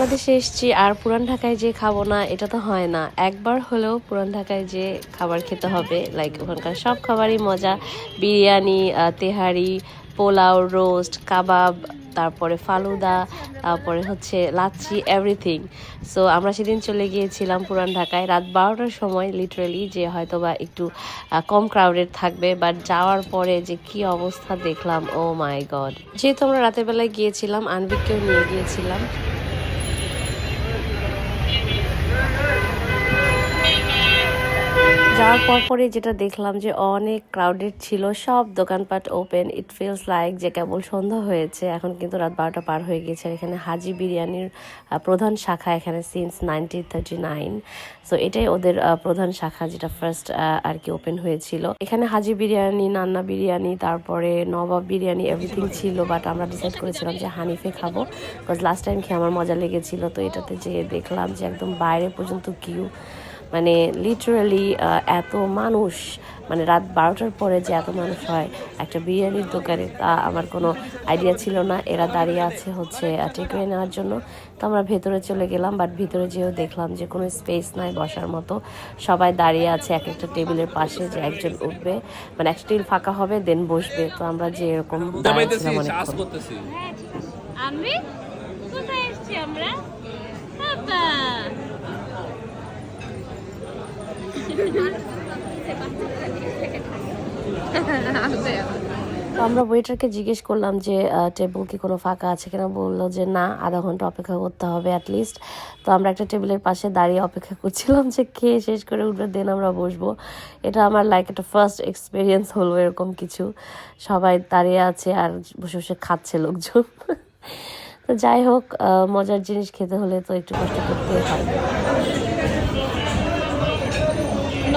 বাংলাদেশে এসেছি আর পুরান ঢাকায় যে খাব না, এটা তো হয় না। একবার হলেও পুরান ঢাকায় যে খাবার খেতে হবে লাইক ওখানকার সব খাবারই মজা। বিরিয়ানি তেহারি, পোলাও রোস্ট কাবাব, তারপরে ফালুদা, তারপরে হচ্ছে লাচ্ছি এভরিথিং সো আমরা সেদিন চলে গিয়েছিলাম পুরান ঢাকায় রাত বারোটার সময় লিটারেলি যে হয়তো বা একটু কম ক্রাউডেড থাকবে বাট যাওয়ার পরে যে কি অবস্থা দেখলাম ও মাই গড যেহেতু আমরা রাতের বেলায় গিয়েছিলাম আনবিককেও নিয়ে গিয়েছিলাম। যাওয়ার পর পরে যেটা দেখলাম যে অনেক ক্রাউডেড ছিল, সব দোকানপাট ওপেন ইট ফিলস লাইক যে কেবল সন্ধ্যা হয়েছে, এখন কিন্তু রাত বারোটা পার হয়ে গেছে এখানে হাজি বিরিয়ানির প্রধান শাখা এখানে since nineteen thirty nine so এটাই ওদের প্রধান শাখা যেটা ফার্স্ট আর কি ওপেন হয়েছিল। এখানে হাজি বিরিয়ানি, নান্না বিরিয়ানি, তারপরে নবাব বিরিয়ানি এভরিথিং ছিল বাট আমরা ডিসাইড করেছিলাম যে হানিফে খাব বিকজ লাস্ট টাইম খেয়ে আমার মজা লেগেছিল, তো এটাতে যে দেখলাম যে একদম বাইরে পর্যন্ত কিউ মানে লিটারালি এত মানুষ মানে রাত বারোটার পরে যে এত মানুষ হয় একটা বিরিয়ানির দোকানে তা আমার কোনো আইডিয়া ছিল না। এরা দাঁড়িয়ে আছে হচ্ছে টেকওয়ে নেওয়ার জন্য। তো আমরা ভেতরে চলে গেলাম বাট ভিতরে যেও দেখলাম যে কোনো স্পেস নাই বসার মতো। সবাই দাঁড়িয়ে আছে এক একটা টেবিলের পাশে যে একজন উঠবে। মানে এক স্টিল ফাঁকা হবে দেন বসবে। তো আমরা যে এরকম দাঁড়িয়েছিলাম অনেকক্ষণ। এসেছি আমরা? আমরা ওয়েটারকে জিজ্ঞেস করলাম যে টেবিল কি কোনো ফাঁকা আছে কিনা? বলল যে, না, আধা ঘণ্টা অপেক্ষা করতে হবে অ্যাটলিস্ট তো আমরা একটা টেবিলের পাশে দাঁড়িয়ে অপেক্ষা করছিলাম যে খেয়ে শেষ করে উঠবে দেন আমরা বসবো। এটা আমার লাইক একটা ফার্স্ট এক্সপিরিয়েন্স হলো এরকম কিছু। সবাই দাঁড়িয়ে আছে আর বসে বসে খাচ্ছে লোকজন। তো যাই হোক মজার জিনিস খেতে হলে তো একটু কষ্ট করতে হয়।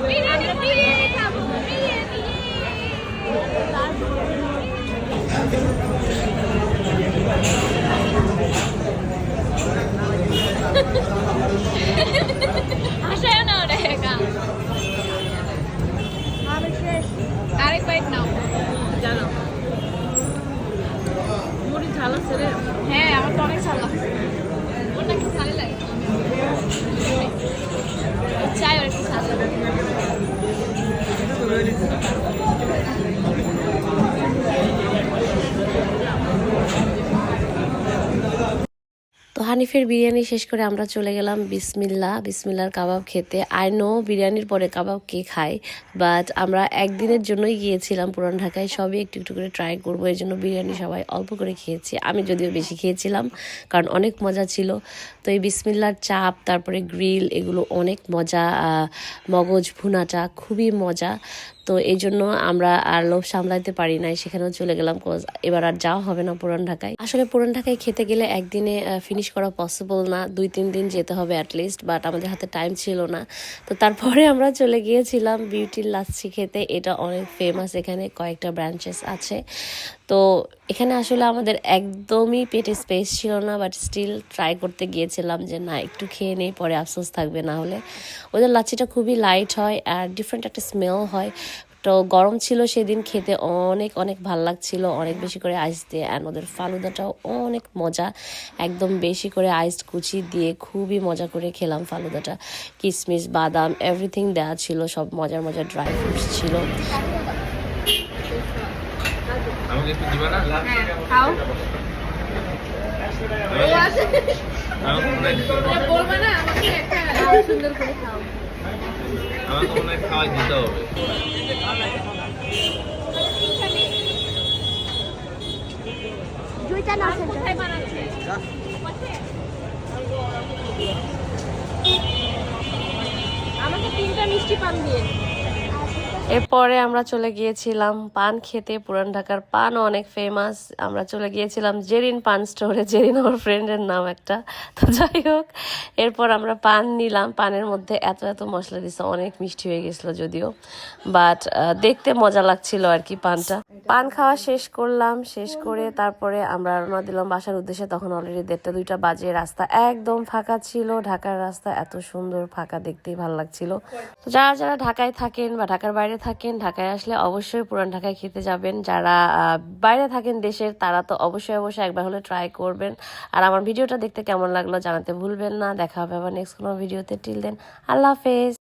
বিরিয়ানি বিরিয়ানি খাব বিরিয়ানি হাসায় না ওটা একা আরেক বাইট নাও জানো? মুড়ি ঝাল আছে রে। হ্যাঁ আমার তো অনেক ঝাল লাগছে ওটা কি ঝাল লাগে চাই আর একটু ঝাল লাগে তো হানিফের বিরিয়ানি শেষ করে আমরা চলে গেলাম বিসমিল্লা, বিসমিল্লার কাবাব খেতে। আই নো বিরিয়ানির পরে কাবাব কে খায় বাট আমরা একদিনের জন্যই গিয়েছিলাম পুরান ঢাকায়। সবই একটু একটু করে ট্রাই করব এই জন্য বিরিয়ানি সবাই অল্প করে খেয়েছি। আমি যদিও বেশি খেয়েছিলাম, কারণ অনেক মজা ছিল। তো এই বিসমিল্লার চাপ, তারপরে গ্রিল, এগুলো অনেক মজা মগজ, ভুনাটা খুবই মজা। তো এই জন্য আমরা আর লোভ সামলাইতে পারি নাই, সেখানেও চলে গেলাম এবার আর যাওয়া হবে না পুরান ঢাকায়। আসলে পুরান ঢাকায় খেতে গেলে একদিনে ফিনিশ করা পসিবল না, দুই তিন দিন যেতে হবে অ্যাটলিস্ট বাট আমাদের হাতে টাইম ছিল না। তো তারপরে আমরা চলে গিয়েছিলাম বিউটির লাচ্ছি খেতে, এটা অনেক ফেমাস এখানে, কয়েকটা ব্রাঞ্চেস আছে। তো এখানে আসলে আমাদের একদমই পেটে স্পেস ছিল না বাট স্টিল ট্রাই করতে গিয়েছিলাম যে, না, একটু খেয়ে নেই, পরে আফসোস থাকবে না হলে। ওদের লাচ্ছিটা খুবই লাইট হয়, আর ডিফারেন্ট একটা স্মেল হয়। তো গরম ছিল সেদিন খেতে অনেক অনেক ভালো লাগছিল। অনেক বেশি করে আইস দিয়ে অ্যান্ড ওদের ফালুদাটাও অনেক মজা। একদম বেশি করে আইস কুচি দিয়ে খুবই মজা করে খেলাম ফালুদাটা। কিশমিশ বাদাম এভরিথিং দেওয়া ছিল সব মজার মজার ড্রাই ফ্রুটস ছিল। আমাকে একটু দিবা না? খাও। আমাকে মনে হয় বলবে না আমাকে একটা সুন্দর করে খাও। আমাকে খাওয়াই দিতে হবে। বানাচ্ছে আমাকে তিনটা মিষ্টি পান দিয়ে। এরপরে আমরা চলে গিয়েছিলাম পান খেতে। পুরান ঢাকার পান অনেক ফেমাস আমরা চলে গিয়েছিলাম জেরিন পান স্টোরে জেরিন আমার ফ্রেন্ডের নাম একটা। তো যাই হোক, এরপর আমরা পান নিলাম। পানের মধ্যে এত এত মশলা দিছে, অনেক মিষ্টি হয়ে গেছিল যদিও। বাট দেখতে মজা লাগছিল আর কি পানটা। পান খাওয়া শেষ করলাম, শেষ করে তারপরে আমরা রওনা দিলাম বাসার উদ্দেশ্যে। তখন অলরেডি দেড়টা, দুইটা বাজে, রাস্তা একদম ফাঁকা ছিল। ঢাকার রাস্তা এত সুন্দর, ফাঁকা দেখতেই ভালো লাগছিল। তো যারা যারা ঢাকায় থাকেন বা ঢাকার বাইরে থাকেন, ঢাকায় আসলে অবশ্যই পুরান ঢাকায় খেতে যাবেন। যারা বাইরে থাকেন দেশের, তারা তো অবশ্যই অবশ্যই একবার হলে ট্রাই করবেন। আর আমার ভিডিওটা দেখতে কেমন লাগল জানাতে ভুলবেন না। দেখা হবে আবার নেক্সট কোনো ভিডিওতে। টিল দেন আল্লাহ হাফেজ।